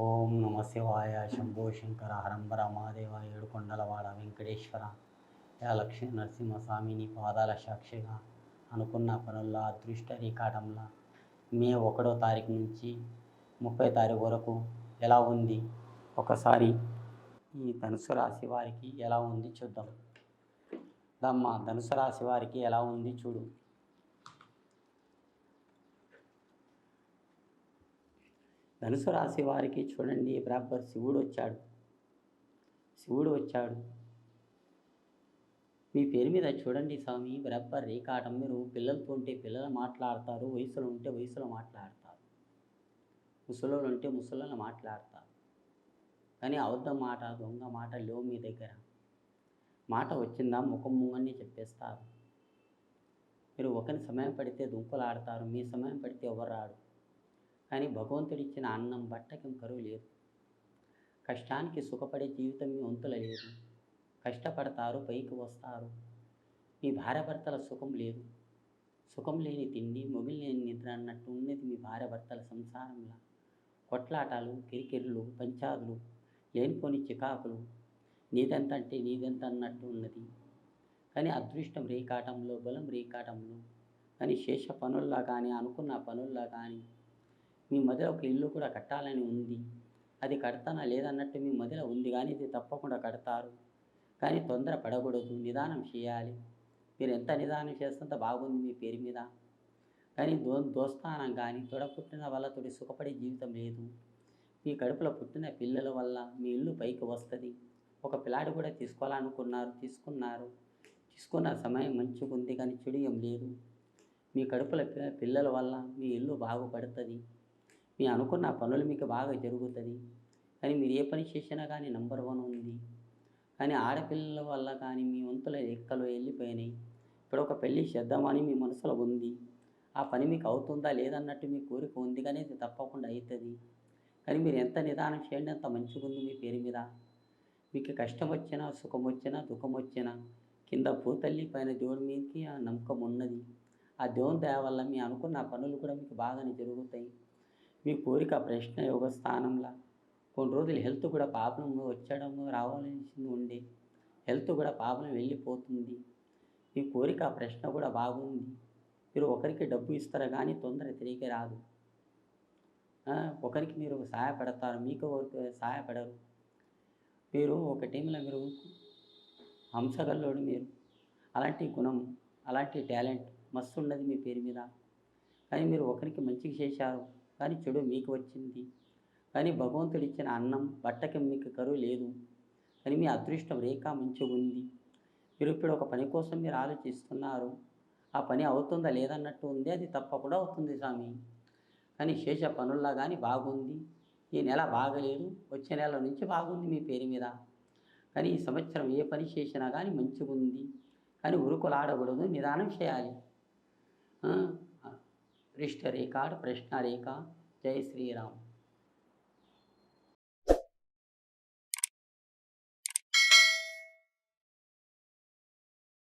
ఓం నమ శివాయ శంభో శంకర హరంబర మహాదేవ ఏడుకొండలవాడ వెంకటేశ్వర. యా లక్ష్మీ పాదాల సాక్షిగా అనుకున్న పనుల్లో అదృష్ట రీకాటంలా మే ఒకటో తారీఖు నుంచి ముప్పై తారీఖు వరకు ఎలా ఉంది? ఒకసారి ఈ ధనుసు రాశి వారికి ఎలా ఉంది చూద్దాం. దమ్మ ధనుసు రాశి వారికి ఎలా ఉంది చూడు. ధనుసు రాశి వారికి చూడండి బరాబర్ శివుడు వచ్చాడు. శివుడు వచ్చాడు. మీ పేరు మీద చూడండి స్వామి బ్రబ్బర్ రేకాటం మీరు పిల్లలతో ఉంటే పిల్లలు మాట్లాడతారు వయసులో ఉంటే వయసులో మాట్లాడతారు. ముసలోళ్ళు ఉంటే ముసలోళ్ళు మాట్లాడతారు. కానీ అబద్ధం మాట దొంగ మాట లేవు మీ దగ్గర. మాట వచ్చిందా ముఖం ముంగని చెప్పేస్తారు. మీరు ఒకరి సమయం పడితే దుంపలు ఆడతారు మీ సమయం పడితే ఎవరు రాడు కానీ భగవంతుడిచ్చిన అన్నం బట్టకి కరువు లేదు. కష్టానికి సుఖపడే జీవితం మీ వంతుల లేదు. కష్టపడతారు పైకి వస్తారు. మీ భార్యాభర్తల సుఖం లేదు. సుఖం లేని తిండి మొగిలి లేని నిద్ర అన్నట్టు ఉన్నది మీ భార్యాభర్తల సంసారంలో. కొట్లాటాలు కిరికిరులు పంచాదులు లేనిపోని చికాకులు. నీదెంత అంటే నీదెంత అన్నట్టు ఉన్నది. కానీ అదృష్టం రేకాటంలో బలం రేకాటంలో. కానీ శేష పనుల్లా కానీ అనుకున్న పనుల్లా కానీ మీ మధ్యలో ఒక ఇల్లు కూడా కట్టాలని ఉంది. అది కడతానా లేదన్నట్టు మీ మధ్యలో ఉంది కానీ ఇది తప్పకుండా కడతారు. కానీ తొందర పడకూడదు నిదానం చేయాలి. మీరు ఎంత నిదానం అంత బాగుంది మీ పేరు మీద. కానీ దో దోస్తానం కానీ తొడ పుట్టిన వాళ్ళతోటి సుఖపడే జీవితం లేదు. మీ కడుపులో పుట్టిన పిల్లల వల్ల మీ ఇల్లు పైకి వస్తుంది. ఒక పిల్లాడు కూడా తీసుకోవాలనుకున్నారు తీసుకున్నారు. తీసుకున్న సమయం మంచిగా ఉంది కానీ చెడు ఏం లేదు. మీ కడుపుల పిల్లల వల్ల మీ ఇల్లు బాగుపడుతుంది. మీ అనుకున్న పనులు మీకు బాగా జరుగుతుంది. కానీ మీరు ఏ పని చేసినా కానీ నంబర్ వన్ ఉంది. కానీ ఆడపిల్లల వల్ల కానీ మీ వంతుల ఎక్కలు వెళ్ళిపోయినాయి. ఇప్పుడు ఒక పెళ్ళి చేద్దామని మీ మనసులో ఉంది. ఆ పని మీకు అవుతుందా లేదన్నట్టు మీ కోరిక ఉంది కానీ ఇది తప్పకుండా అవుతుంది. కానీ మీరు ఎంత నిదానం చేయండి అంత మంచిగా ఉంది మీ పేరు మీద. మీకు కష్టం వచ్చినా సుఖం వచ్చినా దుఃఖం వచ్చినా కింద పూతల్లి పైన దేవుడి మీదకి ఆ నమ్మకం ఉన్నది. ఆ దేవుని దయ వల్ల మీ అనుకున్న పనులు కూడా మీకు బాగానే జరుగుతాయి. మీ కోరిక ప్రశ్న యోగ స్థానంలో కొన్ని రోజులు హెల్త్ కూడా పాపం వచ్చడం రావాల్సింది ఉండి. హెల్త్ కూడా పాపం వెళ్ళిపోతుంది. మీ కోరిక ప్రశ్న కూడా బాగుంది. మీరు ఒకరికి డబ్బు ఇస్తారు కానీ తొందర తిరిగి రాదు. ఒకరికి మీరు సహాయపడతారు. మీకు ఒకరికి సహాయపడరు. మీరు ఒక టీంలో మీరు హంసగల్లోడు మీరు. అలాంటి గుణం అలాంటి టాలెంట్ మస్తు ఉన్నది మీ పేరు మీద. కానీ మీరు ఒకరికి మంచిగా చేశారు. కానీ చెడు మీకు వచ్చింది. కానీ భగవంతుడు ఇచ్చిన అన్నం బట్టకి మీకు కరువు లేదు. కానీ మీ అదృష్టం రేఖ మంచిగా ఉంది. మీరు ఇప్పుడు ఒక పని కోసం మీరు ఆలోచిస్తున్నారు. ఆ పని అవుతుందా లేదన్నట్టు ఉంది. అది తప్పకుండా అవుతుంది స్వామి. కానీ శేష పనుల్లా కానీ బాగుంది. ఈ నెల బాగలేదు. వచ్చే నెల నుంచి బాగుంది మీ పేరు మీద. కానీ ఈ సంవత్సరం ఏ పని చేసినా కానీ మంచిగా ఉంది కానీ ఉరుకులు ఆడకూడదు నిదానం చేయాలి. రిష్ట రేఖ ప్రశ్న రేఖ జై శ్రీరామ్